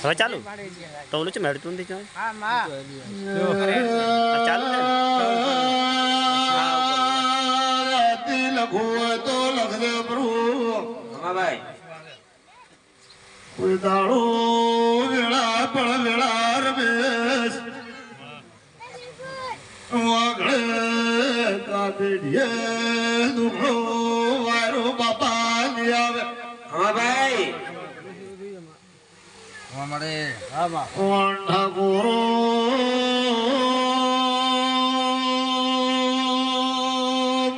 હવે ચાલુ? તો ઓલું છે મેળતું નથી ચાલ હા માં. ચાલુ ને? દાડો વેળા પણ વેળા રમેશ વાગડે કાપીડીએ દુખડો વાયરો બાપા ની આવે રમાભાઈ. કોણ ઠાકોરો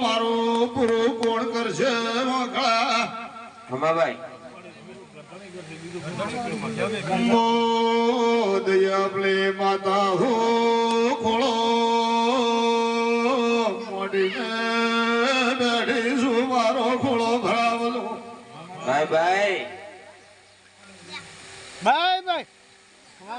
મારું પૂરું કોણ કરશે વાગડા રમાભાઈ દયાપલે માતા હો ખોળો. મોડીને બેઠી છું મારો ખોળો ભરાવલો. ભાઈ ભાઈ.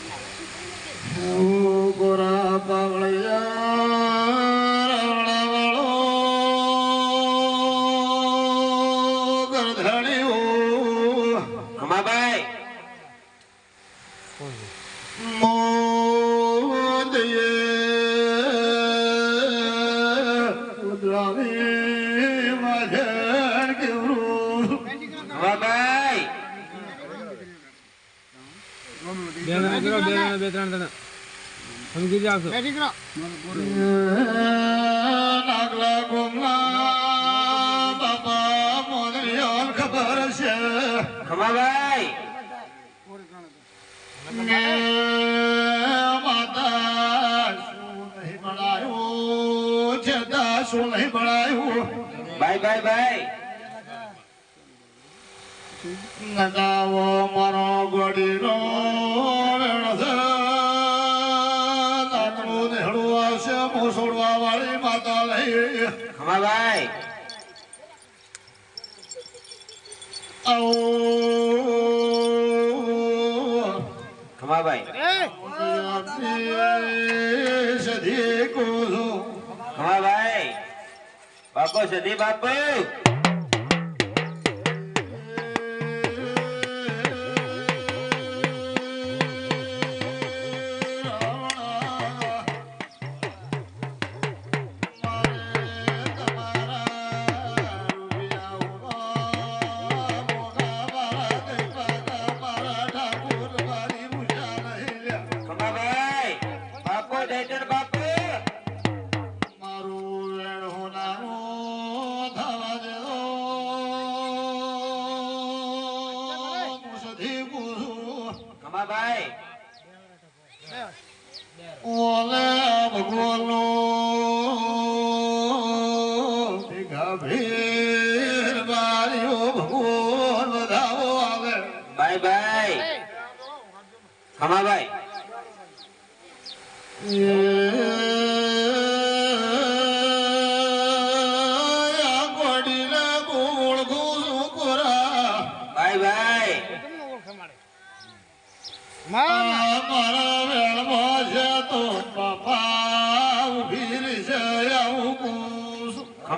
કે સુપુરા પાવળિયા રાવણાવાળો ગરધણીઓ રમાભાઈ મોદયે ઉદરાવી માધેર કેવરું રમાભાઈ બે ત્રણ જણા સમજી જાવશો બે દીકરો નાગલા ગોમલા બાપા છે બનાયું ભાઈ ભાઈ ભાઈ મારો ગોડીનો વેણ માતા લઈ. રમાભાઈ આવો. રમાભાઈ સધી કોસો રમાભાઈ બાપો સદી બાપુ. કોસો રમાભાઈ ઓલે ભગવાનનો ભેગા ભેર બારીઓ ભગવાન વધાવો આવે. ભાઈ ભાઈ. રમાભાઈ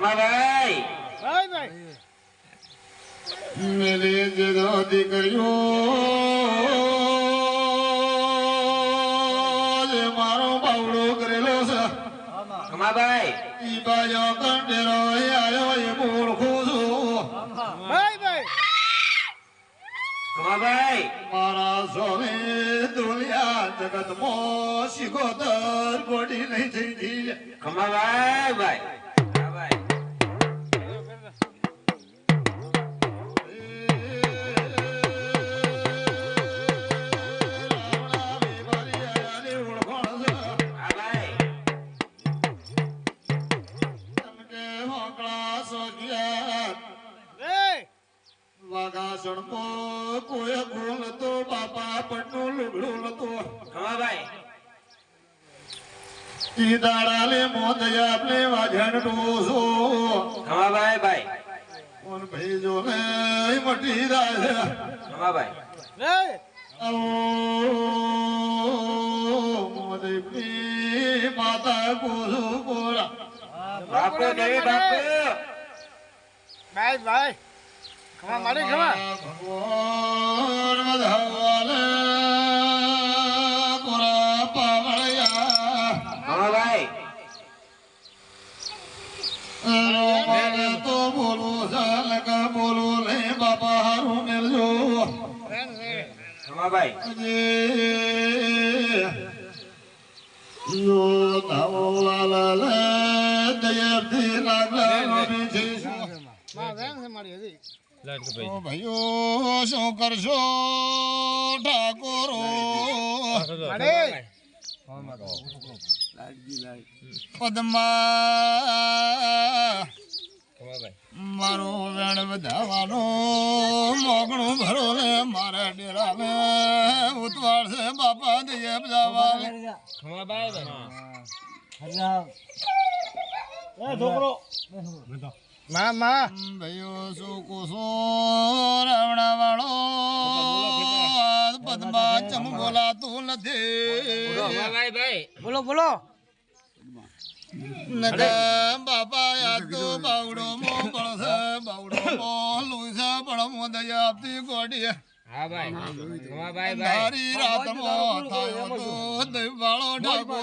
રમાભાઈ મેરી જીદો દીકરીઓ મારો બાવડો કરેલો છે. રમાભાઈ ઈ બાજો કંડેરો આયો એ બાય બાય રમાભાઈ મારા સ્વામી દુનિયા જગતમાં શિકોતર ગોડી નહીં થઈ જી રમાભાઈ ભાઈ. એ! વાઘાસણ કોઈ ગુણ તો બાપા પટનું લુગડું નતું. ખમાભાઈ ઈ દાડાલે મોદયા આપણે વાજણ ડોસો ખમાભાઈ ભાઈ. કોણ ભાઈ જો ને મટી રહ્યા ખમાભાઈ રે આવો મોદીની માતા કોસો કોરા બાપુ દેવી બાપુ. ભાઈ ભાઈ. ખમા મારી ખમા. ભગવાન વધાવાલે કોરા પાવળિયા. ખમાભાઈ તો બોલો ચાલક બોલો લે બાપા હારું મેલજો. રેન રે ખમાભાઈ જો લાલા લે દયથી લાગલા રમી છે માં રેન છે મારી હજી ઓ ભાઈઓ શું કરશો ઠાકોરો? મારે પદ્મા મારો વેણ વધાવાનો મોગણું ભરો રે મારા ડેરા મે ઉતવાળ છે બાપા દઈએ જવા ખમાભાઈ માં માં ભયો શું કુસો રાવણા વાળો પદ્મા ચમ બોલાતું નથી. બોલો બોલો બાપા યાદ તો બાવડો મો બળસે બાવડો મો લુસે બળ મો દયા આપતી ગોડી હા ભાઈ રાત મો થાયો તો દઈ વાળો ઠાકોર